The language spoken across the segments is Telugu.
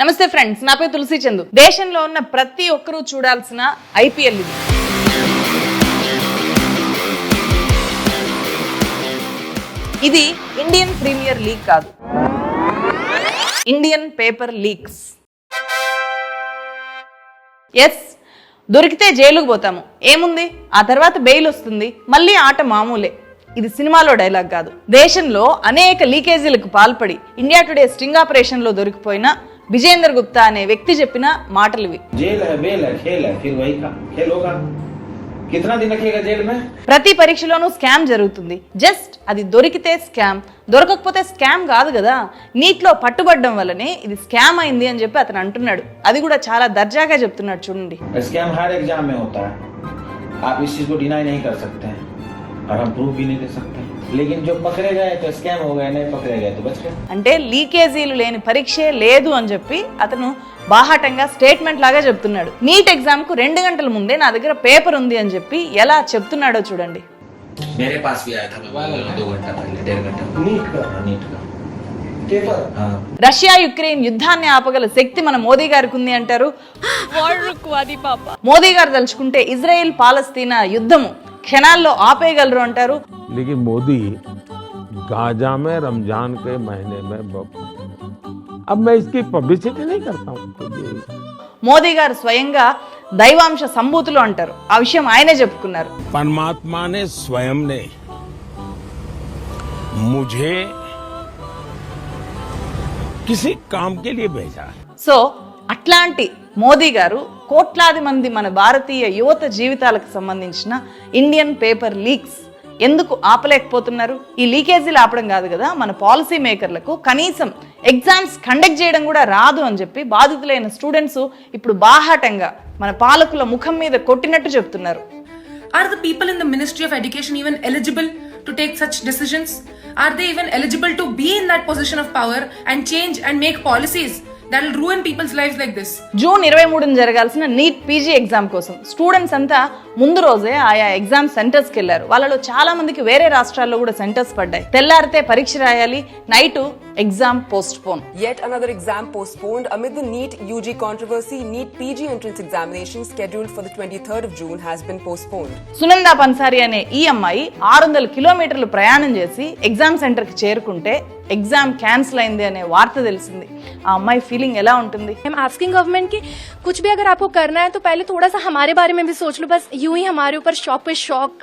నమస్తే ఫ్రెండ్స్ నా పేరు తులసి చందు. దేశంలో ఉన్న ప్రతి ఒక్కరూ చూడాల్సిన ఐపీఎల్ ఇది. ఇది ఇండియన్ ప్రీమియర్ లీగ్ కాదు. Indian paper leagues. ఎస్ దొరికితే జైలుకు పోతాము. ఏముంది? ఆ తర్వాత బెయిల్ వస్తుంది. మళ్ళీ ఆట మామూలే. ఇది సినిమాలో డైలాగ్ కాదు. దేశంలో అనేక లీకేజీలకు పాల్పడి ఇండియా టుడే స్టింగ్ ఆపరేషన్లో దొరికిపోయిన విజేందర్ గుప్తా అనే వ్యక్తి చెప్పిన మాటలు ఇవి जेल है बेल है खेल है फिर वही का खेल होगा कितना दिन रखेगा जेल में ప్రతి పరీక్షలోనూ స్కామ్ జరుగుతుంది జస్ట్ అది దొరికితే స్కామ్ దొరకకపోతే స్కామ్ కాదు కదా నీటిలో పట్టుబడడం వల్లనే ఇది స్కామ్ అయింది అని చెప్పి అతను అంటున్నాడు అది కూడా చాలా దర్జాగా చెప్తున్నాడు చూడండి स्कैम हर एग्जाम में होता है आप इस चीज को डिनाई नहीं कर सकते हैं और हम प्रूफ भी नहीं दे सकते लेकिन जो पकड़े गए तो स्कैम हो गए नहीं पकड़े गए तो बच गए అంటే లీకేజీలు లేని పరీక్షే లేదు అని చెప్పి అతను బాహాటంగా స్టేట్మెంట్ లాగా చెప్తున్నాడు నీట్ ఎగ్జామ్ కు రెండు గంటల ముందే నా దగ్గర పేపర్ ఉంది అని చెప్పి ఎలా చెప్తున్నాడో చూడండి मेरे पास भी आया था मैं बोल रहा हूँ दो घंटा पहले डेढ़ घंटा नीट का हाँ, नीट का पेपर हाँ రష్యా యుక్రెయిన్ యుద్ధాన్ని ఆపగల శక్తి మన మోదీ గారికి ఉంది అంటారు మోదీ గారు తలుచుకుంటే ఇజ్రాయెల్ పాలస్తీనా యుద్ధము క్షణాల్లో ఆపేయగలరు అంటారు लेकिन मोदी गाजा में रमजान के महीने में ब- अब मैं इसकी पब्लिसिटी नहीं करता हूँ तो ये- మోదీ గారు స్వయంగా దైవాంశ సంభూతులు అంటారు ఆ విషయం ఆయనే చెప్పుకున్నారు परमात्मा ने स्वयं ने मुझे किसी काम के लिए भेजा है సో అట్లాంటి మోదీ గారు కోట్లాది మంది మన భారతీయ యువత జీవితాలకు సంబంధించిన ఇండియన్ పేపర్ లీక్స్ ఎందుకు ఆపలేకపోతున్నారు? ఈ లీకేజీలు ఆపడం కాదు కదా మన పాలసీ మేకర్లకు కనీసం ఎగ్జామ్స్ కండక్ట్ చేయడం కూడా రాదు అని చెప్పి బాధితులైన స్టూడెంట్స్ ఇప్పుడు బాహాటంగా మన పాలకుల ముఖం మీద కొట్టినట్టు చెప్తున్నారు. Are the people in the ministry of education even eligible to take such decisions are they even eligible to be in that position of power and change and make policies that will ruin people's lives like this? జూన్ ఇరవై మూడున జరగాల్సిన నీట్ పీజీ ఎగ్జామ్ కోసం స్టూడెంట్స్ అంతా ముందు రోజే ఆయా ఎగ్జామ్ సెంటర్స్కి వెళ్ళారు వాళ్ళలో చాలా మందికి వేరే రాష్ట్రాల్లో కూడా సెంటర్స్ పడ్డాయి తెల్లారితే పరీక్ష రాయాలి night exam postpone Yet another exam postponed amid the NEET UG controversy. NEET PG entrance examination scheduled for the 23rd of June has been postponed. Sunanda Pansari అనే ఈ అమ్మాయి ఆరు వందల కిలోమీటర్లు ప్రయాణం చేసి ఎగ్జామ్ సెంటర్కి చేరుకుంటే ఎగ్జామ్ క్యాన్సిల్ అయింది అనే వార్త తెలిసింది ఆ అమ్మాయి ఫీలింగ్ ఎలా ఉంటుంది आई एम आस्किंग गवर्नमेंट कि कुछ भी अगर आपको करना है तो पहले थोड़ा सा हमारे बारे में भी सोच लो बस यूं ही हमारे ऊपर शॉक पे शॉक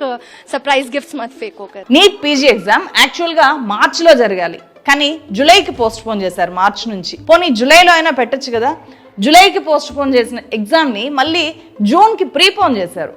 सरप्राइज गिफ्ट्स मत फेंको कर నీట్ పీజీ ఎగ్జామ్ యాక్చువల్గా మార్చిలో జరగాలి కానీ జూలైకి పోస్ట్ పోన్ చేశారు మార్చ్ నుంచి పోనీ జూలైలో అయినా పెట్టొచ్చు కదా జూలైకి పోస్ట్ పోన్ చేసిన ఎగ్జామ్ని మళ్ళీ జూన్కి ప్రీపోన్ చేశారు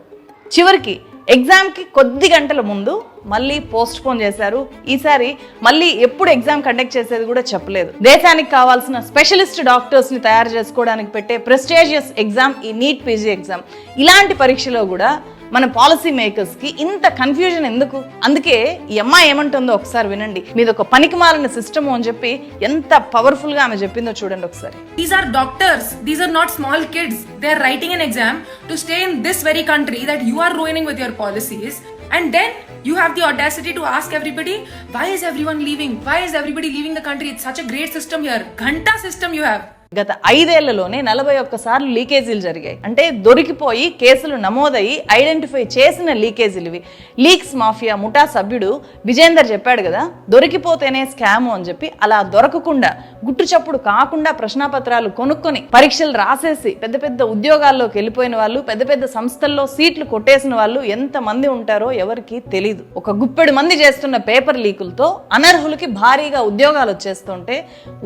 చివరికి ఎగ్జామ్కి కొద్ది గంటల ముందు మళ్ళీ పోస్ట్ పోన్ చేశారు. ఈసారి మళ్ళీ ఎప్పుడు ఎగ్జామ్ కండక్ట్ చేసేది కూడా చెప్పలేదు. దేశానికి కావాల్సిన స్పెషలిస్ట్ డాక్టర్స్ని తయారు చేసుకోవడానికి పెట్టే ప్రెస్టేజియస్ ఎగ్జామ్ ఈ నీట్ పీజీ ఎగ్జామ్. ఇలాంటి పరీక్షలో కూడా మన పాలసీ మేకర్స్కి ఇంత కన్ఫ్యూజన్ ఎందుకు? అందుకే ఈ అమ్మాయి ఏమంటుందో ఒకసారి వినండి. మీద ఒక పనికి మారిన సిస్టమ్ అని చెప్పి ఎంత పవర్ఫుల్గా ఆమె చెప్పిందో చూడండి ఒకసారి. These are doctors these are not small kids they are writing an exam to stay in this very country that you are ruining with your policies and then you have the audacity to ask everybody why is everyone leaving why is everybody leaving the country it's such a great system your Ghanta system you have గత ఐదేళ్ళలోనే నలభై ఒక్కసార్లు లీకేజీలు జరిగాయి. అంటే దొరికిపోయి కేసులు నమోదయ్యి ఐడెంటిఫై చేసిన లీకేజీలు ఇవి. లీక్స్ మాఫియా ముఠా సభ్యుడు విజేందర్ చెప్పాడు కదా దొరికిపోతేనే స్కాము అని చెప్పి అలా దొరకకుండా గుట్టు చప్పుడు కాకుండా ప్రశ్నాపత్రాలు కొనుక్కొని పరీక్షలు రాసేసి పెద్ద పెద్ద ఉద్యోగాల్లోకి వెళ్ళిపోయిన వాళ్ళు పెద్ద పెద్ద సంస్థల్లో సీట్లు కొట్టేసిన వాళ్ళు ఎంత మంది ఉంటారో ఎవరికి తెలీదు. ఒక గుప్పెడు మంది చేస్తున్న పేపర్ లీకులతో అనర్హులకి భారీగా ఉద్యోగాలు వచ్చేస్తుంటే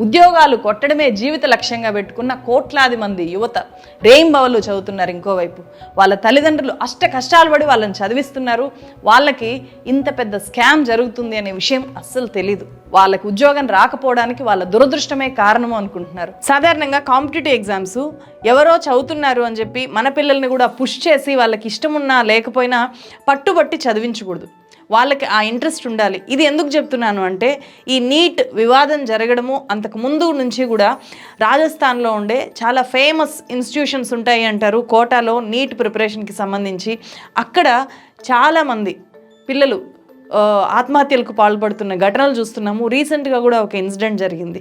ఉద్యోగాలు కొట్టడమే జీవిత లక్ష్యం లక్ష్యంగా పెట్టుకున్న కోట్లాది మంది యువత రేయింబవలు చదువుతున్నారు ఇంకోవైపు. వాళ్ళ తల్లిదండ్రులు అష్ట కష్టాలు పడి వాళ్ళని చదివిస్తున్నారు. వాళ్ళకి ఇంత పెద్ద స్కామ్ జరుగుతుంది అనే విషయం అస్సలు తెలీదు. వాళ్ళకి ఉద్యోగం రాకపోవడానికి వాళ్ళ దురదృష్టమే కారణము అనుకుంటున్నారు. సాధారణంగా కాంపిటేటివ్ ఎగ్జామ్స్ ఎవరో చదువుతున్నారు అని చెప్పి మన పిల్లల్ని కూడా పుష్ చేసి వాళ్ళకి ఇష్టమున్నా లేకపోయినా పట్టుబట్టి చదివించకూడదు. వాళ్ళకి ఆ ఇంట్రెస్ట్ ఉండాలి. ఇది ఎందుకు చెప్తున్నాను అంటే ఈ నీట్ వివాదం జరగడము అంతకు ముందు నుంచి కూడా రాజస్థాన్లో ఉండే చాలా ఫేమస్ ఇన్స్టిట్యూషన్స్ ఉంటాయి అంటారు. కోటాలో నీట్ ప్రిపరేషన్కి సంబంధించి అక్కడ చాలామంది పిల్లలు ఆత్మహత్యలకు పాల్పడుతున్న ఘటనలు చూస్తున్నాము. రీసెంట్గా కూడా ఒక ఇన్సిడెంట్ జరిగింది.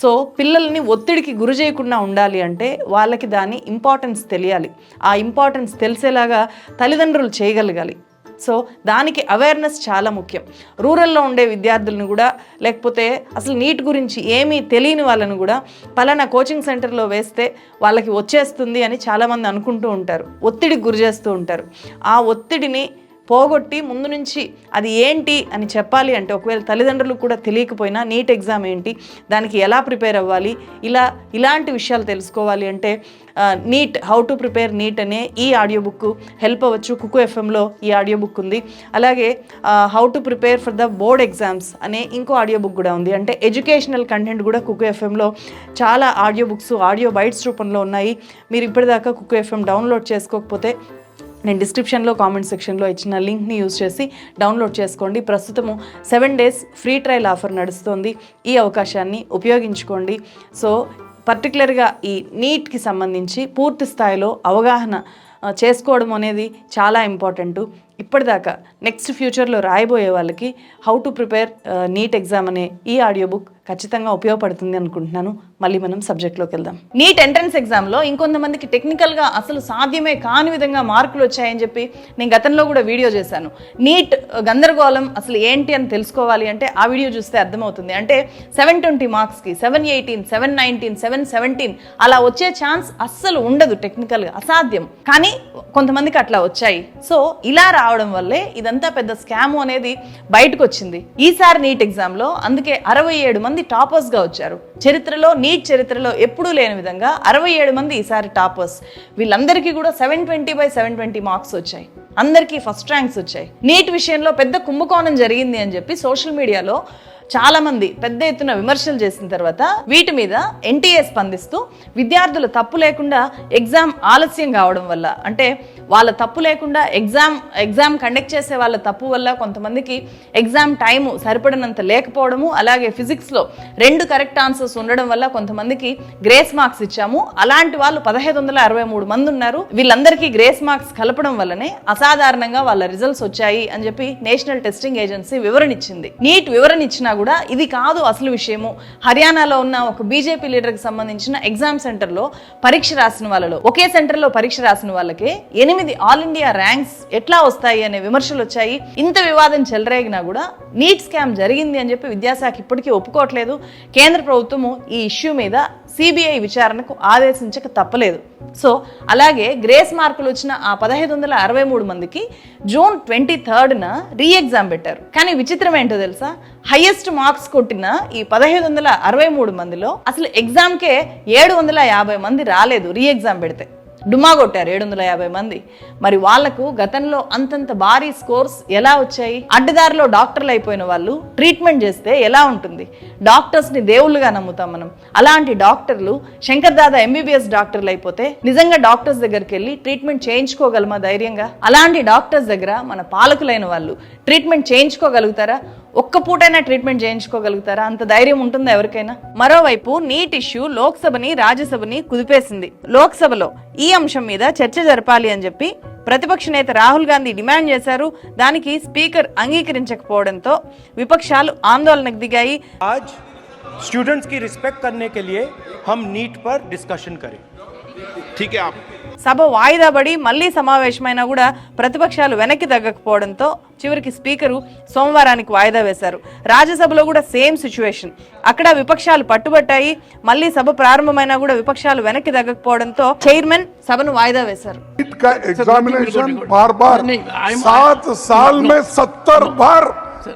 సో పిల్లల్ని ఒత్తిడికి గురి చేయకుండా ఉండాలి అంటే వాళ్ళకి దాని ఇంపార్టెన్స్ తెలియాలి. ఆ ఇంపార్టెన్స్ తెలిసేలాగా తల్లిదండ్రులు చేయగలగాలి. సో దానికి అవేర్నెస్ చాలా ముఖ్యం. రూరల్లో ఉండే విద్యార్థులను కూడా లేకపోతే అసలు నీట్ గురించి ఏమీ తెలియని వాళ్ళను కూడా పలానా కోచింగ్ సెంటర్లో వేస్తే వాళ్ళకి వచ్చేస్తుంది అని చాలామంది అనుకుంటూ ఉంటారు. ఒత్తిడికి గురి చేస్తూ ఉంటారు. ఆ ఒత్తిడిని పోగొట్టి ముందు నుంచి అది ఏంటి అని చెప్పాలి అంటే ఒకవేళ తల్లిదండ్రులు కూడా తెలియకపోయినా నీట్ ఎగ్జామ్ ఏంటి దానికి ఎలా ప్రిపేర్ అవ్వాలి ఇలా ఇలాంటి విషయాలు తెలుసుకోవాలి అంటే NEET how to prepare NEET అనే ఈ ఆడియో బుక్ హెల్ప్ అవ్వచ్చు. కుకు ఎఫ్ఎంలో ఈ ఆడియో బుక్ ఉంది. అలాగే how to prepare for the board exams అనే ఇంకో ఆడియో బుక్ కూడా ఉంది. అంటే ఎడ్యుకేషనల్ కంటెంట్ కూడా కుకు ఎఫ్ఎంలో చాలా ఆడియో బుక్స్ ఆడియో బైట్స్ రూపంలో ఉన్నాయి. మీరు ఇప్పటిదాకా కుకు ఎఫ్ఎం డౌన్లోడ్ చేసుకోకపోతే నేను డిస్క్రిప్షన్లో కామెంట్ సెక్షన్లో ఇచ్చిన లింక్ని యూజ్ చేసి డౌన్లోడ్ చేసుకోండి. ప్రస్తుతము seven days free trial offer నడుస్తుంది. ఈ అవకాశాన్ని ఉపయోగించుకోండి. సో పర్టికులర్గా ఈ నీట్కి సంబంధించి పూర్తి స్థాయిలో అవగాహన చేసుకోవడం అనేది చాలా ఇంపార్టెంట్ ఇప్పటిదాకా నెక్స్ట్ ఫ్యూచర్లో రాయబోయే వాళ్ళకి how to prepare NEET exam అనే ఈ ఆడియో బుక్ ఖచ్చితంగా ఉపయోగపడుతుంది అనుకుంటున్నాను. మళ్ళీ మనం సబ్జెక్ట్లోకి వెళ్దాం. నీట్ ఎంట్రన్స్ ఎగ్జామ్లో ఇంకొంతమందికి టెక్నికల్గా అసలు సాధ్యమే కాని విధంగా మార్కులు వచ్చాయని చెప్పి నేను గతంలో కూడా వీడియో చేశాను. నీట్ గందరగోళం అసలు ఏంటి అని తెలుసుకోవాలి అంటే ఆ వీడియో చూస్తే అర్థమవుతుంది. అంటే సెవెన్ ట్వంటీ మార్క్స్కి seven eighteen seven nineteen seven seventeen అలా వచ్చే ఛాన్స్ అస్సలు ఉండదు టెక్నికల్గా అసాధ్యం. కానీ కొంతమందికి అట్లా వచ్చాయి. సో ఇలా రావడం వల్లే ఇదంతా పెద్ద స్కామ్ అనేది బయటకు వచ్చింది ఈసారి నీట్ ఎగ్జామ్లో అందుకే అరవై ఏడు మంది టాపర్స్గా వచ్చారు. చరిత్రలో నీట్ చరిత్రలో ఎప్పుడూ లేని విధంగా అరవై ఏడు మంది ఈసారి టాపర్స్. వీళ్ళందరికీ కూడా seven twenty by seven twenty marks వచ్చాయి. అందరికీ ఫస్ట్ ర్యాంక్స్ వచ్చాయి. నీట్ విషయంలో పెద్ద కుంభకోణం జరిగింది అని చెప్పి సోషల్ మీడియాలో చాలా మంది పెద్ద ఎత్తున విమర్శలు చేసిన తర్వాత వీటి మీద ఎన్టీఏ స్పందిస్తూ విద్యార్థులు తప్పు లేకుండా ఎగ్జామ్ ఆలస్యం కావడం వల్ల అంటే వాళ్ళ తప్పు లేకుండా ఎగ్జామ్ ఎగ్జామ్ కండక్ట్ చేసే వాళ్ళ తప్పు వల్ల కొంతమందికి ఎగ్జామ్ టైము సరిపడినంత లేకపోవడము అలాగే ఫిజిక్స్లో రెండు కరెక్ట్ ఆన్సర్స్ ఉండడం వల్ల కొంతమందికి గ్రేస్ మార్క్స్ ఇచ్చాము. అలాంటి వాళ్ళు పదహైదు వందల అరవై మూడు మంది ఉన్నారు. వీళ్ళందరికీ గ్రేస్ మార్క్స్ కలపడం వల్లనే అసాధారణంగా వాళ్ళ రిజల్ట్స్ వచ్చాయి అని చెప్పి నేషనల్ టెస్టింగ్ ఏజెన్సీ వివరణ ఇచ్చింది నీట్ వివరణ ఇచ్చినా కూడా ఇది కాదు అసలు విషయము. హర్యానాలో ఉన్న ఒక బీజేపీ లీడర్కి సంబంధించిన ఎగ్జామ్ సెంటర్లో పరీక్ష రాసిన వాళ్ళలో ఒకే సెంటర్లో పరీక్ష రాసిన వాళ్ళకే ఎనిమిది ఆల్ ఇండియా ర్యాంక్స్ ఎట్లా వస్తాయి అనే విమర్శలు వచ్చాయి. ఇంత వివాదం చెలరేగినా కూడా నీట్ స్కామ్ జరిగింది అని చెప్పి విద్యాశాఖ ఇప్పటికీ ఒప్పుకోవట్లేదు. కేంద్ర ప్రభుత్వము ఈ ఇష్యూ మీద సిబిఐ విచారణకు ఆదేశించక తప్పలేదు. సో అలాగే గ్రేస్ మార్కులు వచ్చిన ఆ పదహైదు వందల అరవై మూడు మందికి జూన్ ట్వంటీ థర్డ్న రీ ఎగ్జామ్ పెట్టారు. కానీ విచిత్రం ఏంటో తెలుసా? హైయెస్ట్ మార్క్స్ కొట్టిన ఈ పదహైదు వందల అరవై మూడు మందిలో అసలు ఎగ్జామ్కే ఏడు వందల యాభై మంది రాలేదు రీ ఎగ్జామ్ పెడితే. డుమా కొట్టారు ఏడు వందల యాభై మంది. మరి వాళ్ళకు గతంలో అంతంత భారీ స్కోర్స్ ఎలా వచ్చాయి? అడ్డదారిలో డాక్టర్లు అయిపోయిన వాళ్ళు ట్రీట్మెంట్ చేస్తే ఎలా ఉంటుంది? డాక్టర్స్ని దేవుళ్ళుగా నమ్ముతాం మనం. అలాంటి డాక్టర్లు శంకర్ దాదా ఎంబీబీఎస్ డాక్టర్లు అయిపోతే నిజంగా డాక్టర్స్ దగ్గరికి వెళ్ళి ట్రీట్మెంట్ చేయించుకోగలమా ధైర్యంగా? అలాంటి డాక్టర్స్ దగ్గర మన పాలకులైన వాళ్ళు ట్రీట్మెంట్ చేయించుకోగలుగుతారా? ఒక్క పూటైనా ట్రీట్మెంట్ చేయించుకోగలుగుతారా అంత ధైర్యం ఉంటుందా ఎవరికైనా మరోవైపు నీట్ ఇష్యూ లోక్సభని రాజ్యసభని కుదిపేసింది లోక్సభలో ఈ అంశం మీద చర్చ జరపాలి అని చెప్పి ప్రతిపక్ష నేత రాహుల్ గాంధీ డిమాండ్ చేశారు దానికి స్పీకర్ అంగీకరించకపోవడంతో విపక్షాలు ఆందోళనకు దిగాయి आज स्टूडेंट्स की रिस्पेक्ट करने के लिए हम नीट पर डिस्कशन करें ठीक है आप సభ వాయిదా పడి మళ్లీ సమావేశమైనా కూడా ప్రతిపక్షాలు వెనక్కి తగ్గకపోవడంతో చివరికి స్పీకరు సోమవారానికి వాయిదా వేశారు రాజ్యసభలో కూడా సేమ్ సిచ్యువేషన్ అక్కడ విపక్షాలు పట్టుబట్టాయి మళ్ళీ సభ ప్రారంభమైనా కూడా విపక్షాలు వెనక్కి తగ్గకపోవడంతో చైర్మన్ సభను వాయిదా వేశారు नीट का एग्जामिनेशन बार बार सात साल में सत्तर बार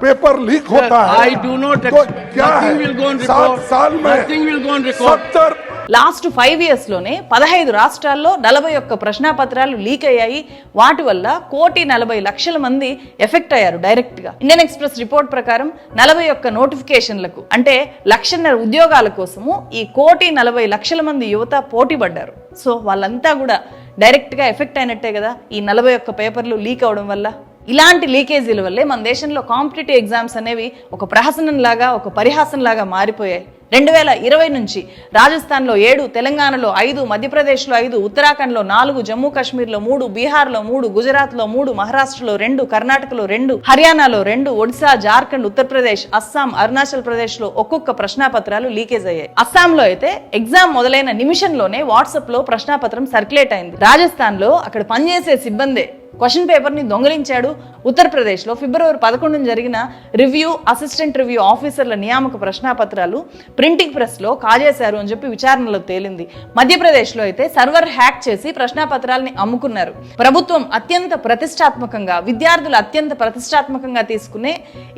पेपर लीक होता है I do not तो ex- क्या nothing है will go on सात record. साल Nothing will go on में record. सत्तर లాస్ట్ ఫైవ్ ఇయర్స్లోనే పదహైదు రాష్ట్రాల్లో నలభై ఒక్క ప్రశ్నాపత్రాలు లీక్ అయ్యాయి. వాటి వల్ల కోటి నలభై లక్షల మంది ఎఫెక్ట్ అయ్యారు డైరెక్ట్గా. ఇండియన్ ఎక్స్ప్రెస్ రిపోర్ట్ ప్రకారం నలభై ఒక్క నోటిఫికేషన్లకు అంటే లక్షన్నర ఉద్యోగాల కోసము ఈ కోటి నలభై లక్షల మంది యువత పోటీ పడ్డారు సో వాళ్ళంతా కూడా డైరెక్ట్గా ఎఫెక్ట్ అయినట్టే కదా ఈ నలభై ఒక్క పేపర్లు లీక్ అవడం వల్ల? ఇలాంటి లీకేజీల వల్లే మన దేశంలో కాంపిటేటివ్ ఎగ్జామ్స్ అనేవి ఒక ప్రహసనంలాగా ఒక పరిహాసంలాగా మారిపోయాయి. రెండు వేల ఇరవై నుంచి రాజస్థాన్లో ఏడు తెలంగాణలో ఐదు మధ్యప్రదేశ్లో ఐదు ఉత్తరాఖండ్లో నాలుగు జమ్మూ కాశ్మీర్లో మూడు బీహార్లో మూడు గుజరాత్లో మూడు మహారాష్ట్రలో రెండు కర్ణాటకలో రెండు హర్యానాలో రెండు ఒడిశా జార్ఖండ్ ఉత్తరప్రదేశ్ అస్సాం అరుణాచల్ ప్రదేశ్లో ఒక్కొక్క ప్రశ్నాపత్రాలు లీకేజ్ అయ్యాయి. అస్సాంలో అయితే ఎగ్జామ్ మొదలైన నిమిషంలోనే వాట్సాప్లో ప్రశ్నాపత్రం సర్క్యులేట్ అయింది. రాజస్థాన్లో అక్కడ పనిచేసే సిబ్బందే క్వశ్చన్ పేపర్ని దొంగిలించాడు ఉత్తరప్రదేశ్లో. ఫిబ్రవరి పదకొండున జరిగిన రివ్యూ అసిస్టెంట్ రివ్యూ ఆఫీసర్ల నియామక ప్రశ్నాపత్రాలు ప్రింటింగ్ ప్రెస్లో కాజేశారు అని చెప్పి విచారణలో తేలింది. మధ్యప్రదేశ్లో అయితే సర్వర్ హ్యాక్ చేసి ప్రశ్నాపత్రాలని అమ్ముకున్నారు. ప్రభుత్వం అత్యంత ప్రతిష్టాత్మకంగా విద్యార్థులు అత్యంత ప్రతిష్టాత్మకంగా తీసుకునే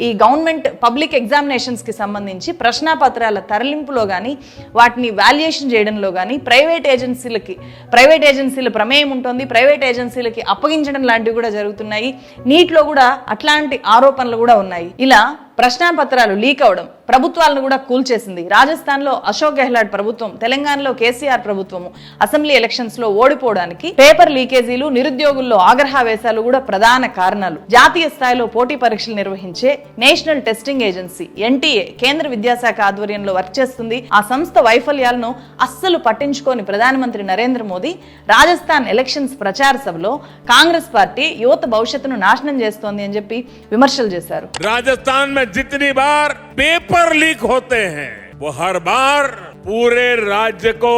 ఈ గవర్నమెంట్ పబ్లిక్ ఎగ్జామినేషన్స్కి సంబంధించి ప్రశ్నాపత్రాల తరలింపులో కానీ వాటిని వాల్యుయేషన్ చేయడంలో కానీ ప్రైవేట్ ఏజెన్సీలకి ప్రైవేట్ ఏజెన్సీల ప్రమేయం ఉంటుంది. ప్రైవేట్ ఏజెన్సీలకి అప్పగించడం లాంటివి కూడా జరుగుతున్నాయి. నీటిలో కూడా అట్లాంటి ఆరోపణలు కూడా ఉన్నాయి. ఇలా ప్రశ్నాపత్రాలు లీక్ అవడం ప్రభుత్వాలను కూడా కూల్చేసింది రాజస్థాన్లో అశోక్ గెహ్లాట్ ప్రభుత్వం తెలంగాణలో కేసీఆర్ ప్రభుత్వము అసెంబ్లీ ఎలక్షన్స్లో ఓడిపోవడానికి పేపర్ లీకేజీలు నిరుద్యోగుల్లో ఆగ్రహావేశాలు కూడా ప్రధాన కారణాలు. జాతీయ స్థాయిలో పోటీ పరీక్షలు నిర్వహించే నేషనల్ టెస్టింగ్ ఏజెన్సీ ఎన్టీఏ కేంద్ర విద్యాశాఖ ఆధ్వర్యంలో వర్క్ చేస్తుంది. ఆ సంస్థ వైఫల్యాలను అస్సలు పట్టించుకోని ప్రధానమంత్రి నరేంద్ర మోదీ రాజస్థాన్ ఎలక్షన్స్ ప్రచార సభలో కాంగ్రెస్ పార్టీ యువత భవిష్యత్తును నాశనం చేస్తోంది అని చెప్పి విమర్శలు చేశారు. రాజస్థాన్ में जितनी बार पेपर लीक होते हैं वो हर बार पूरे राज्य को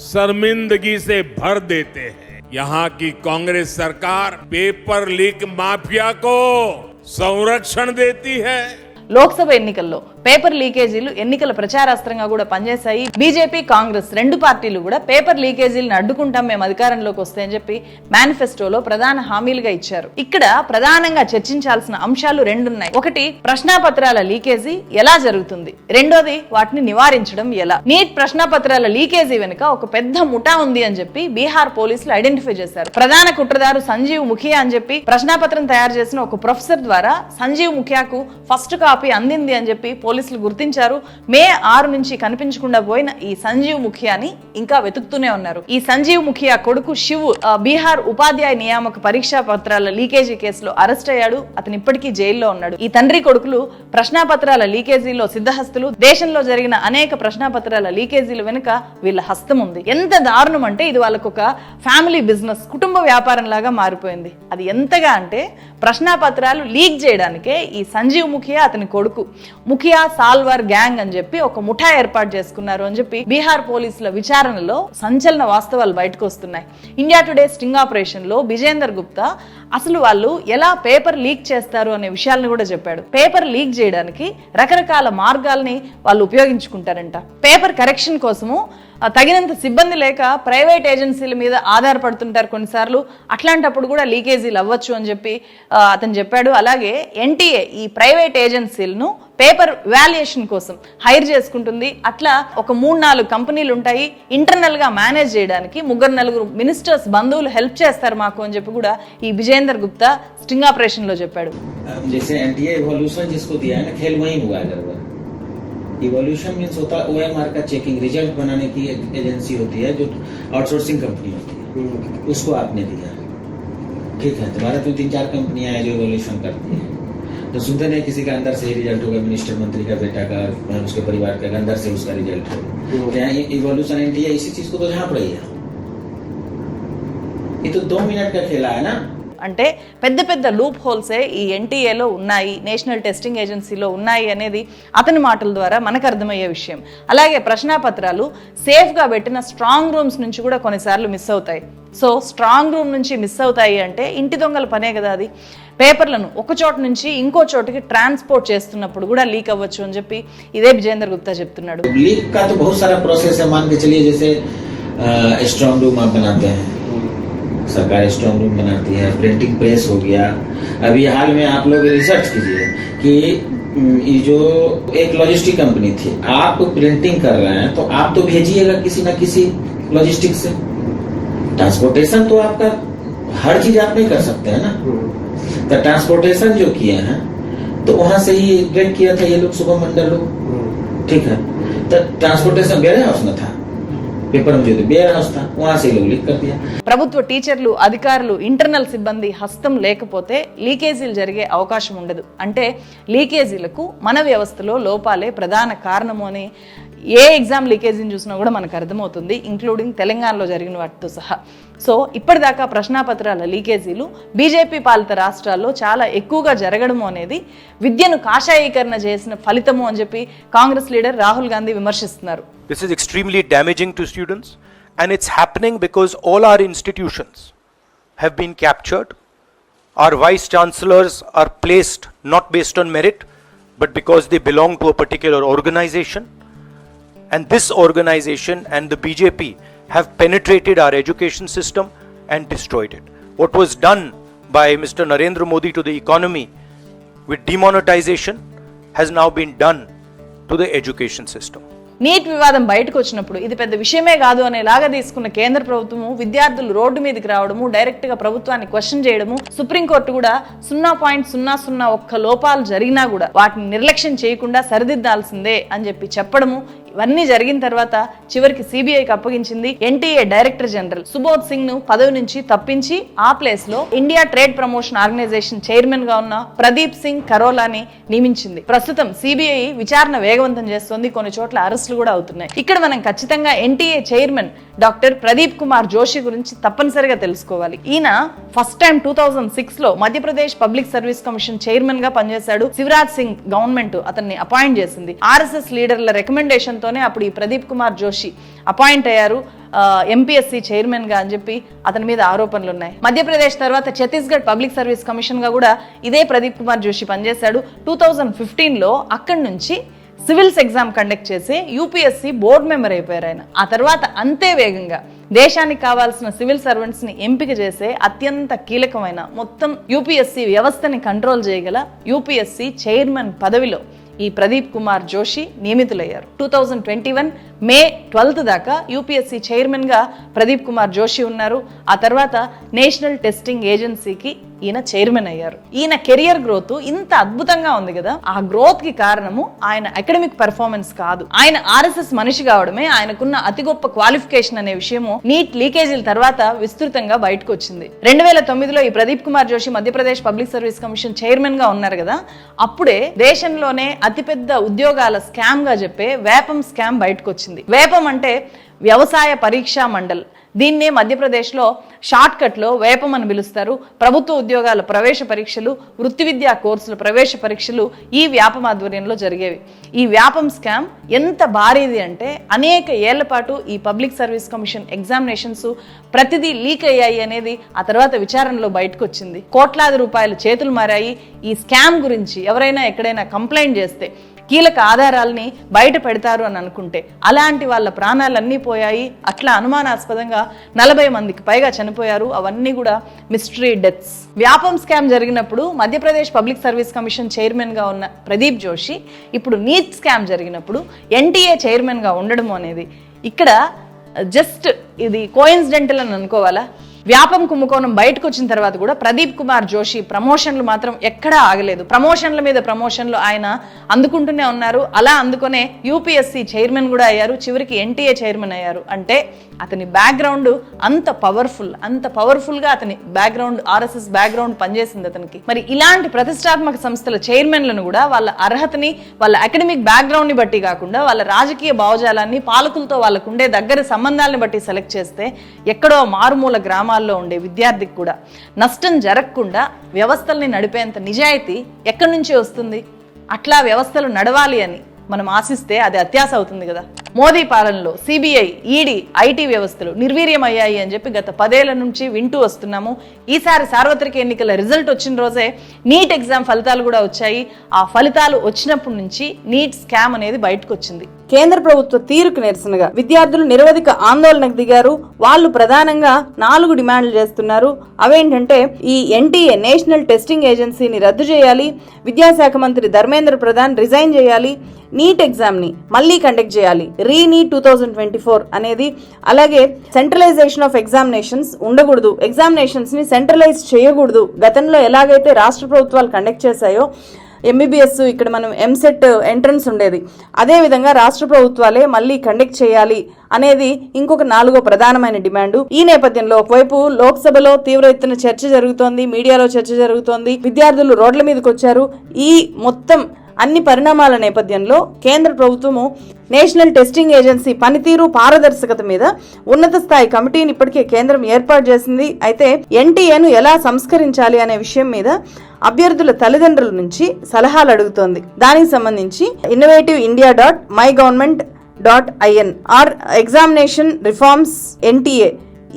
शर्मिंदगी से भर देते हैं यहाँ की कांग्रेस सरकार पेपर लीक माफिया को संरक्षण देती है లోక్సభ ఎన్నికల్లో పేపర్ లీకేజీలు ఎన్నికల ప్రచారాస్త్రంగా కూడా పనిచేశాయి. బీజేపీ కాంగ్రెస్ రెండు పార్టీలు కూడా పేపర్ లీకేజీలను అడ్డుకుంటాం మేము అధికారంలోకి వస్తే అని చెప్పి మేనిఫెస్టోలో ప్రధాన హామీలుగా ఇచ్చారు. ఇక్కడ ప్రధానంగా చర్చించాల్సిన అంశాలు రెండున్నాయి. ఒకటి ప్రశ్నాపత్రాల లీకేజీ ఎలా జరుగుతుంది? రెండోది వాటిని నివారించడం ఎలా? నీట్ ప్రశ్నాపత్రాల లీకేజీ వెనుక ఒక పెద్ద ముఠా ఉంది అని చెప్పి బీహార్ పోలీసులు ఐడెంటిఫై చేశారు. ప్రధాన కుట్రదారు సంజీవ్ ముఖియా అని చెప్పి ప్రశ్నాపత్రం తయారు చేసిన ఒక ప్రొఫెసర్ ద్వారా సంజీవ్ ముఖియాకు ఫస్ట్ కాపీ అందింది అని చెప్పి పోలీసులు గుర్తించారు. మే ఆరు నుంచి కనిపించకుండా పోయిన ఈ సంజీవ్ ముఖియాని ఇంకా వెతుకుతూనే ఉన్నారు. ఈ సంజీవ్ ముఖియా కొడుకు శివ్ బీహార్ ఉపాధ్యాయ నియామక పరీక్షా పత్రాల లీకేజీ కేసులో అరెస్ట్ అయ్యాడు. అతను ఇప్పటికీ జైల్లో ఉన్నాడు. ఈ తండ్రి కొడుకులు ప్రశ్నాపత్రాల లీకేజీలో సిద్ధహస్తులు. దేశంలో జరిగిన అనేక ప్రశ్నాపత్రాల లీకేజీల వెనుక వీళ్ళ హస్తం ఉంది. ఎంత దారుణం అంటే ఇది వాళ్ళకు ఒక ఫ్యామిలీ బిజినెస్ కుటుంబ వ్యాపారం లాగా మారిపోయింది. అది ఎంతగా అంటే ప్రశ్నాపత్రాలు లీక్ చేయడానికే ఈ సంజీవ్ ముఖియా అతని కొడుకు. ముఖియా సాల్వర్ గ్యాంగ్ అని చెప్పి ఒక ముఠా ఏర్పాటు చేసుకున్నారు అని చెప్పి బీహార్ పోలీసుల విచారణలో సంచలన వాస్తవాలు బయటకు వస్తున్నాయి. ఇండియా టుడే స్టింగ్ ఆపరేషన్లో విజేందర్ గుప్తా అసలు వాళ్ళు ఎలా పేపర్ లీక్ చేస్తారు అనే విషయాలను కూడా చెప్పాడు. పేపర్ లీక్ చేయడానికి రకరకాల మార్గాల్ని వాళ్ళు ఉపయోగించుకుంటారంట. పేపర్ కరెక్షన్ కోసము తగినంత సిబ్బంది లేక ప్రైవేట్ ఏజెన్సీల మీద ఆధారపడుతుంటారు కొన్నిసార్లు. అట్లాంటప్పుడు కూడా లీకేజీలు అవ్వచ్చు అని చెప్పి అతను చెప్పాడు. అలాగే ఎన్టీఏ ఈ ప్రైవేట్ ఏజెన్సీలను పేపర్ వాల్యుయేషన్ కోసం హైర్ చేసుకుంటుంది. అట్లా ఒక మూడు నాలుగు కంపెనీలు ఉంటాయి. ఇంటర్నల్గా మేనేజ్ చేయడానికి ముగ్గురు నలుగురు మినిస్టర్స్ బంధువులు హెల్ప్ చేస్తారు మాకు అని చెప్పి కూడా ఈ విజేందర్ గుప్తా స్టింగ్ ఆపరేషన్లో చెప్పాడు. इवोल्यूशन है मीन्स होता है ओएमआर का चेकिंग रिज़ल्ट बनाने की एक एजेंसी होती है जो आउटसोर्सिंग कंपनी होती है। उसको आपने दिया। ठीक है तो भारत में तीन चार कंपनियाँ हैं जो इवोल्यूशन करती हैं। तो सुनते नहीं किसी का अंदर से ही रिज़ल्ट होगा मिनिस्टर मंत्री का बेटा का उसके परिवार का अंदर से उसका रिज़ल्ट होगा। क्या इवोल्यूशन एनटीए इसी चीज़ को तो झांप रही है। ये तो दो मिनट का खेला है ना? అంటే పెద్ద పెద్ద లూప్ హోల్సే ఈ ఎన్టీఏలో ఉన్నాయి నేషనల్ టెస్టింగ్ ఏజెన్సీలో ఉన్నాయి అనేది అతని మాటల ద్వారా మనకు అర్థమయ్యే విషయం అలాగే ప్రశ్నాపత్రాలు సేఫ్గా పెట్టిన స్ట్రాంగ్ రూమ్స్ నుంచి కూడా కొన్నిసార్లు మిస్ అవుతాయి సో స్ట్రాంగ్ రూమ్ నుంచి మిస్ అవుతాయి అంటే ఇంటి దొంగల పనే కదా అది పేపర్లను ఒక చోట నుంచి ఇంకో చోటుకి ట్రాన్స్పోర్ట్ చేస్తున్నప్పుడు కూడా లీక్ అవ్వచ్చు అని చెప్పి ఇదే విజేందర్ గుప్తా చెప్తున్నాడు लीक का तो बहुत सारा प्रोसेस है मान के चलिए जैसे स्ट्रॉन्ग रूम आप बनाते हैं सरकार स्ट्रॉन्ग रूम बनाती है प्रिंटिंग प्रेस हो गया। अभी हाल में आप लोग रिसर्च कीजिए कि हम्म, ये जो एक लॉजिस्टिक कंपनी थी आप प्रिंटिंग कर रहे हैं तो आप तो भेजिएगा किसी ना किसी लॉजिस्टिक से। ट्रांसपोर्टेशन तो आपका हर चीज़ आप नहीं कर सकते हैं ना? तो ट्रांसपोर्टेशन जो किए हैं तो वहाँ से ही ब्रेक किया था ये लोग सुबह मंडल लोग। ठीक है? तो ट्रांसपोर्टेशन वेयर हाउस में था। पेपर में जो वेयर हाउस था वहां से लोग लीक कर दिया ప్రభుత్వ టీచర్లు అధికారులు ఇంటర్నల్ సిబ్బంది హస్తం లేకపోతే లీకేజీలు జరిగే అవకాశం ఉండదు అంటే లీకేజీలకు మన వ్యవస్థలో లోపాలే ప్రధాన కారణము అని ఏ ఎగ్జామ్ లీకేజీని చూసినా కూడా మనకు అర్థమవుతుంది ఇంక్లూడింగ్ తెలంగాణలో జరిగిన వాటితో సహా సో ఇప్పటిదాకా ప్రశ్నాపత్రాల లీకేజీలు బీజేపీ పాలిత రాష్ట్రాల్లో చాలా ఎక్కువగా జరగడము అనేది విద్యను కాషాయీకరణ చేసిన ఫలితము అని చెప్పి కాంగ్రెస్ లీడర్ రాహుల్ గాంధీ విమర్శిస్తున్నారు This is extremely damaging to students, and it's happening because all our institutions have been captured. Our vice chancellors are placed not based on merit, but because they belong to a particular organization. And this organization and the BJP have penetrated our education system and destroyed it. What was done by Mr. Narendra Modi to the economy with demonetization has now been done to the education system. NEET వివాదం బయటకు వచ్చినప్పుడు ఇది పెద్ద విషయమే కాదు అనేలాగా తీసుకున్న కేంద్ర ప్రభుత్వము విద్యార్థులు రోడ్డు మీదకి రావడము డైరెక్ట్గా ప్రభుత్వాన్ని క్వశ్చన్ చేయడము సుప్రీంకోర్టు కూడా సున్నా పాయింట్ సున్నా సున్నా ఒక్క లోపాలు జరిగినా కూడా వాటిని నిర్లక్ష్యం చేయకుండా సరిదిద్దాల్సిందే అని చెప్పి చెప్పడము ఇవన్నీ జరిగిన తర్వాత చివరికి సిబిఐకి అప్పగించింది ఎన్టీఏ డైరెక్టర్ జనరల్ సుబోధ్ సింగ్ను పదవి నుంచి తప్పించి ఆ ప్లేస్లో ఇండియా ట్రేడ్ ప్రమోషన్ ఆర్గనైజేషన్ చైర్మన్గా ఉన్న ప్రదీప్ సింగ్ కరోలాని నియమించింది. ప్రస్తుతం సిబిఐ విచారణ వేగవంతం చేస్తోంది. కొన్ని చోట్ల అరెస్టులు కూడా అవుతున్నాయి. ఇక్కడ మనం ఖచ్చితంగా NTA chairman doctor Pradeep Kumar Joshi గురించి తప్పనిసరిగా తెలుసుకోవాలి. ఈయన ఫస్ట్ టైం టూ థౌజండ్ సిక్స్లో మధ్యప్రదేశ్ పబ్లిక్ సర్వీస్ కమిషన్ చైర్మన్గా పనిచేశాడు. శివరాజ్ సింగ్ గవర్నమెంట్ అతన్ని అపాయింట్ చేసింది. ఆర్ఎస్ఎస్ లీడర్ల రికమెండేషన్ తోనే అప్పుడు ఈ ప్రదీప్ కుమార్ జోషి అపాయింట్ అయ్యారు. ఎంపీఎస్సీ చైర్మన్గా అని చెప్పి అతని మీద ఆరోపణలు ఉన్నాయి. మధ్యప్రదేశ్ తర్వాత ఛత్తీస్గఢ్ పబ్లిక్ సర్వీస్ కమిషన్గా కూడా ఇదే ప్రదీప్ కుమార్ జోషి పనిచేశాడు. టూ థౌజండ్ ఫిఫ్టీన్లో అక్కడి నుంచి సివిల్స్ ఎగ్జామ్ కండక్ట్ చేసి యూపీఎస్సీ బోర్డు మెంబర్ అయిపోయారు ఆయన. ఆ తర్వాత అంతే వేగంగా దేశానికి కావాల్సిన సివిల్ సర్వెంట్స్ని ఎంపిక చేసే అత్యంత కీలకమైన మొత్తం యూపీఎస్సీ వ్యవస్థని కంట్రోల్ చేయగల యూపీఎస్సీ చైర్మన్ పదవిలో ఈ ప్రదీప్ కుమార్ జోషి నియమితులయ్యారు. Two thousand twenty one May twelfth దాకా యూపీఎస్సీ చైర్మన్గా ప్రదీప్ కుమార్ జోషి ఉన్నారు. ఆ తర్వాత నేషనల్ టెస్టింగ్ ఏజెన్సీకి ఈయన చైర్మన్ అయ్యారు. ఈయన కెరియర్ గ్రోత్ ఇంత అద్భుతంగా ఉంది కదా? ఆ గ్రోత్కి కారణము ఆయన అకాడమిక్ పెర్ఫార్మెన్స్ కాదు. ఆయన ఆర్ఎస్ఎస్ మనిషి కావడమే ఆయనకున్న అతి గొప్ప క్వాలిఫికేషన్ అనే విషయము నీట్ లీకేజీల తర్వాత విస్తృతంగా బయటకు వచ్చింది. రెండు వేల తొమ్మిదిలో ఈ Pradeep Kumar Joshi Madhya Pradesh public service commission చైర్మన్గా ఉన్నారు కదా? అప్పుడే దేశంలోనే అతిపెద్ద ఉద్యోగాల స్కామ్గా చెప్పే వేపం స్కామ్ బయటకు వచ్చింది. వేపం అంటే వ్యవసాయ పరీక్షా మండల్. దీన్నే మధ్యప్రదేశ్లో షార్ట్కట్లో వేపం అని పిలుస్తారు. ప్రభుత్వ ఉద్యోగాల ప్రవేశ పరీక్షలు వృత్తి విద్యా కోర్సుల ప్రవేశ పరీక్షలు ఈ వ్యాపం ఆధ్వర్యంలో జరిగేవి. ఈ వ్యాపం స్కామ్ ఎంత భారీది అంటే అనేక ఏళ్ళ పాటు ఈ పబ్లిక్ సర్వీస్ కమిషన్ ఎగ్జామినేషన్స్ ప్రతిదీ లీక్ అయ్యాయి అనేది ఆ తర్వాత విచారణలో బయటకు వచ్చింది కోట్లాది రూపాయలు చేతులు మారాయి. ఈ స్కామ్ గురించి ఎవరైనా ఎక్కడైనా కంప్లైంట్ చేస్తే కీలక ఆధారాల్ని బయట పెడతారు అని అనుకుంటే అలాంటి వాళ్ళ ప్రాణాలన్నీ పోయాయి. అట్లా అనుమానాస్పదంగా నలభై మందికి పైగా చనిపోయారు. అవన్నీ కూడా మిస్టరీ డెత్స్ వ్యాపం స్కామ్ జరిగినప్పుడు మధ్యప్రదేశ్ పబ్లిక్ సర్వీస్ కమిషన్ చైర్మన్గా ఉన్న ప్రదీప్ జోషి ఇప్పుడు నీట్ స్కామ్ జరిగినప్పుడు ఎన్టీఏ చైర్మన్గా ఉండడం అనేది ఇక్కడ జస్ట్ ఇది కోయిన్సిడెంటల్ అని అనుకోవాలా? వ్యాపం కుంభకోణం బయటకు వచ్చిన తర్వాత కూడా ప్రదీప్ కుమార్ జోషి ప్రమోషన్లు మాత్రం ఎక్కడా ఆగలేదు. ప్రమోషన్ల మీద ప్రమోషన్లు ఆయన అందుకుంటూనే ఉన్నారు. అలా అందుకునే యూపీఎస్సీ చైర్మన్ కూడా అయ్యారు. చివరికి ఎన్టీఏ చైర్మన్ అయ్యారు. అంటే అతని బ్యాక్గ్రౌండ్ అంత పవర్ఫుల్ అంత పవర్ఫుల్గా అతని బ్యాక్గ్రౌండ్ ఆర్ఎస్ఎస్ బ్యాక్గ్రౌండ్ పనిచేసింది అతనికి. మరి ఇలాంటి ప్రతిష్టాత్మక సంస్థల చైర్మన్లను కూడా వాళ్ళ అర్హతని వాళ్ళ అకాడమిక్ బ్యాక్గ్రౌండ్ని బట్టి కాకుండా వాళ్ళ రాజకీయ భావజాలాన్ని పాలకులతో వాళ్ళకుండే దగ్గర సంబంధాలను బట్టి సెలెక్ట్ చేస్తే ఎక్కడో మారుమూల గ్రామం గ్రామాల్లో ఉండే విద్యార్థికి కూడా నష్టం జరగకుండా వ్యవస్థల్ని నడిపేంత నిజాయితీ ఎక్కడి నుంచి వస్తుంది? అట్లా వ్యవస్థలు నడవాలి అని మనం ఆశిస్తే అది అత్యాశ అవుతుంది కదా. మోదీ పాలనలో సిబిఐ ఈడీ ఐటీ వ్యవస్థలు నిర్వీర్యమయ్యాయి అని చెప్పి గత పదేళ్ళ నుంచి వింటూ వస్తున్నాము. ఈసారి సార్వత్రిక ఎన్నికల రిజల్ట్ వచ్చిన రోజే నీట్ ఎగ్జామ్ ఫలితాలు కూడా వచ్చాయి. ఆ ఫలితాలు వచ్చినప్పటి నుంచి నీట్ స్కామ్ అనేది బయటకు వచ్చింది. కేంద్ర ప్రభుత్వ తీరుకు నిరసనగా విద్యార్థులు నిరవధిక ఆందోళనకు దిగారు. వాళ్ళు ప్రధానంగా నాలుగు డిమాండ్లు చేస్తున్నారు. అవేంటంటే ఈ ఎన్టీఏ నేషనల్ టెస్టింగ్ ఏజెన్సీని రద్దు చేయాలి. విద్యాశాఖ మంత్రి ధర్మేంద్ర ప్రధాన్ రిజైన్ చేయాలి. నీట్ ఎగ్జామ్ని మళ్ళీ కండక్ట్ చేయాలి. రీనీ టూ థౌజండ్ ట్వంటీ ఫోర్ అనేది. అలాగే సెంట్రలైజేషన్ ఆఫ్ ఎగ్జామినేషన్స్ ఉండకూడదు. ఎగ్జామినేషన్స్ని సెంట్రలైజ్ చేయకూడదు. గతంలో ఎలాగైతే రాష్ట్ర ప్రభుత్వాలు కండక్ట్ చేశాయో ఎంబీబీఎస్ ఇక్కడ మనం ఎంసెట్ ఎంట్రన్స్ ఉండేది. అదే విధంగా రాష్ట్ర ప్రభుత్వాలే మళ్ళీ కండక్ట్ చేయాలి అనేది ఇంకొక నాలుగో ప్రధానమైన డిమాండ్. ఈ నేపథ్యంలో ఒకవైపు లోక్సభలో తీవ్ర ఎత్తున చర్చ జరుగుతోంది మీడియాలో చర్చ జరుగుతోంది విద్యార్థులు రోడ్ల మీదకి వచ్చారు. ఈ మొత్తం అన్ని పరిణామాల నేపథ్యంలో కేంద్ర ప్రభుత్వము నేషనల్ టెస్టింగ్ ఏజెన్సీ పనితీరు పారదర్శకత మీద ఉన్నత స్థాయి కమిటీని ఇప్పటికే కేంద్రం ఏర్పాటు చేసింది. అయితే ఎన్టీఏను ఎలా సంస్కరించాలి అనే విషయం మీద అభ్యర్థుల తల్లిదండ్రుల నుంచి సలహాలు అడుగుతోంది. దానికి సంబంధించి innovative India dot my government dot IN or examination reforms NTA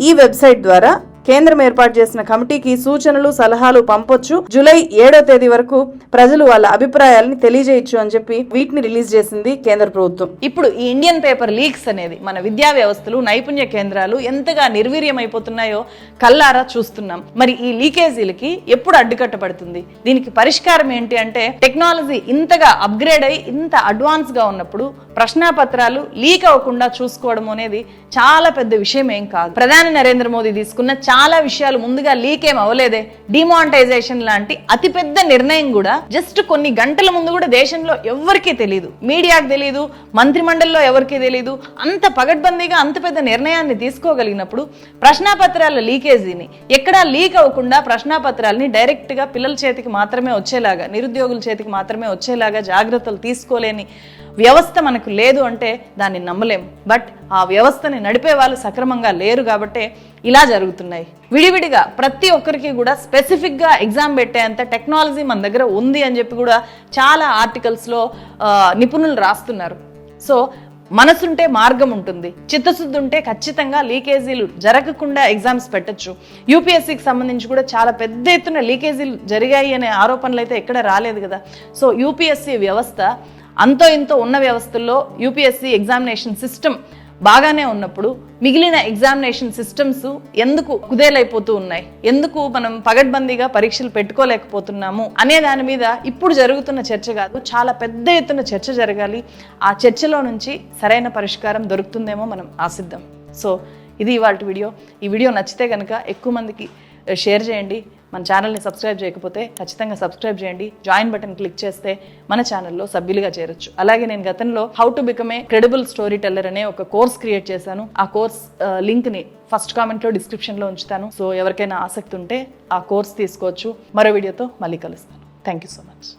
ఈ వెబ్సైట్ ద్వారా కేంద్రం ఏర్పాటు చేసిన కమిటీకి సూచనలు సలహాలు పంపొచ్చు. జూలై ఏడో తేదీ వరకు ప్రజలు వాళ్ళ అభిప్రాయాలని తెలియజేయచ్చు అని చెప్పి వీటిని రిలీజ్ చేసింది కేంద్ర ప్రభుత్వం. ఇప్పుడు ఈ ఇండియన్ పేపర్ లీక్స్ అనేది మన విద్యా వ్యవస్థలు నైపుణ్య కేంద్రాలు ఎంతగా నిర్వీర్యమైపోతున్నాయో కల్లారా చూస్తున్నాం. మరి ఈ లీకేజీలకి ఎప్పుడు అడ్డుకట్టబడుతుంది దీనికి పరిష్కారం ఏంటి అంటే టెక్నాలజీ ఇంతగా అప్గ్రేడ్ అయి ఇంత అడ్వాన్స్గా ఉన్నప్పుడు ప్రశ్నాపత్రాలు లీక్ అవ్వకుండా చూసుకోవడం అనేది చాలా పెద్ద విషయం ఏం కాదు. ప్రధాని నరేంద్ర మోదీ తీసుకున్న చాలా విషయాలు ముందుగా లీక్ ఏం అవ్వలేదే. డిమానిటైజేషన్ లాంటి అతిపెద్ద నిర్ణయం కూడా జస్ట్ కొన్ని గంటల ముందు కూడా దేశంలో ఎవరికీ తెలియదు మీడియాకి తెలియదు మంత్రిమండలిలో ఎవరికీ తెలియదు అంత పగడ్బందీగా అంత పెద్ద నిర్ణయాన్ని తీసుకోగలిగినప్పుడు ప్రశ్నాపత్రాల లీకేజీని ఎక్కడా లీక్ అవ్వకుండా ప్రశ్నాపత్రాలని డైరెక్ట్గా పిల్లల చేతికి మాత్రమే వచ్చేలాగా నిరుద్యోగుల చేతికి మాత్రమే వచ్చేలాగా జాగ్రత్తలు తీసుకోలేని వ్యవస్థ మనకు లేదు అంటే దాన్ని నమ్మలేం బట్ ఆ వ్యవస్థని నడిపే వాళ్ళు సక్రమంగా లేరు కాబట్టే ఇలా జరుగుతున్నాయి. విడివిడిగా ప్రతి ఒక్కరికి కూడా స్పెసిఫిక్గా ఎగ్జామ్ పెట్టేంత టెక్నాలజీ మన దగ్గర ఉంది అని చెప్పి కూడా చాలా ఆర్టికల్స్లో నిపుణులు రాస్తున్నారు. సో మనసుంటే మార్గం ఉంటుంది. చిత్తశుద్ధి ఉంటే ఖచ్చితంగా లీకేజీలు జరగకుండా ఎగ్జామ్స్ పెట్టొచ్చు. యూపీఎస్సీకి సంబంధించి కూడా చాలా పెద్ద ఎత్తున లీకేజీలు జరిగాయి అనే ఆరోపణలు అయితే ఎక్కడ రాలేదు కదా. సో యూపీఎస్సీ వ్యవస్థ అంతో ఇంతో ఉన్న వ్యవస్థల్లో యూపీఎస్సీ ఎగ్జామినేషన్ సిస్టమ్ బాగానే ఉన్నప్పుడు మిగిలిన ఎగ్జామినేషన్ సిస్టమ్స్ ఎందుకు కుదేలైపోతూ ఉన్నాయి? ఎందుకు మనం పగడ్బందీగా పరీక్షలు పెట్టుకోలేకపోతున్నాము? అనే దాని మీద ఇప్పుడు జరుగుతున్న చర్చ కాదు చాలా పెద్ద ఎత్తున చర్చ జరగాలి. ఆ చర్చలో నుంచి సరైన పరిష్కారం దొరుకుతుందేమో మనం ఆశిద్దాం. సో ఇది ఇవాళ వీడియో. ఈ వీడియో నచ్చితే కనుక ఎక్కువ మందికి షేర్ చేయండి. మన ఛానల్ని సబ్స్క్రైబ్ చేయకపోతే ఖచ్చితంగా సబ్స్క్రైబ్ చేయండి. జాయిన్ బటన్ క్లిక్ చేస్తే మన ఛానల్లో సభ్యులుగా చేరొచ్చు. అలాగే నేను గతంలో how to become a credible storyteller అనే ఒక కోర్స్ క్రియేట్ చేశాను. ఆ కోర్స్ లింక్ని ఫస్ట్ కామెంట్లో డిస్క్రిప్షన్లో ఉంచుతాను. సో ఎవరికైనా ఆసక్తి ఉంటే ఆ కోర్స్ తీసుకోవచ్చు. మరో వీడియోతో మళ్ళీ కలుస్తాను. Thank you so much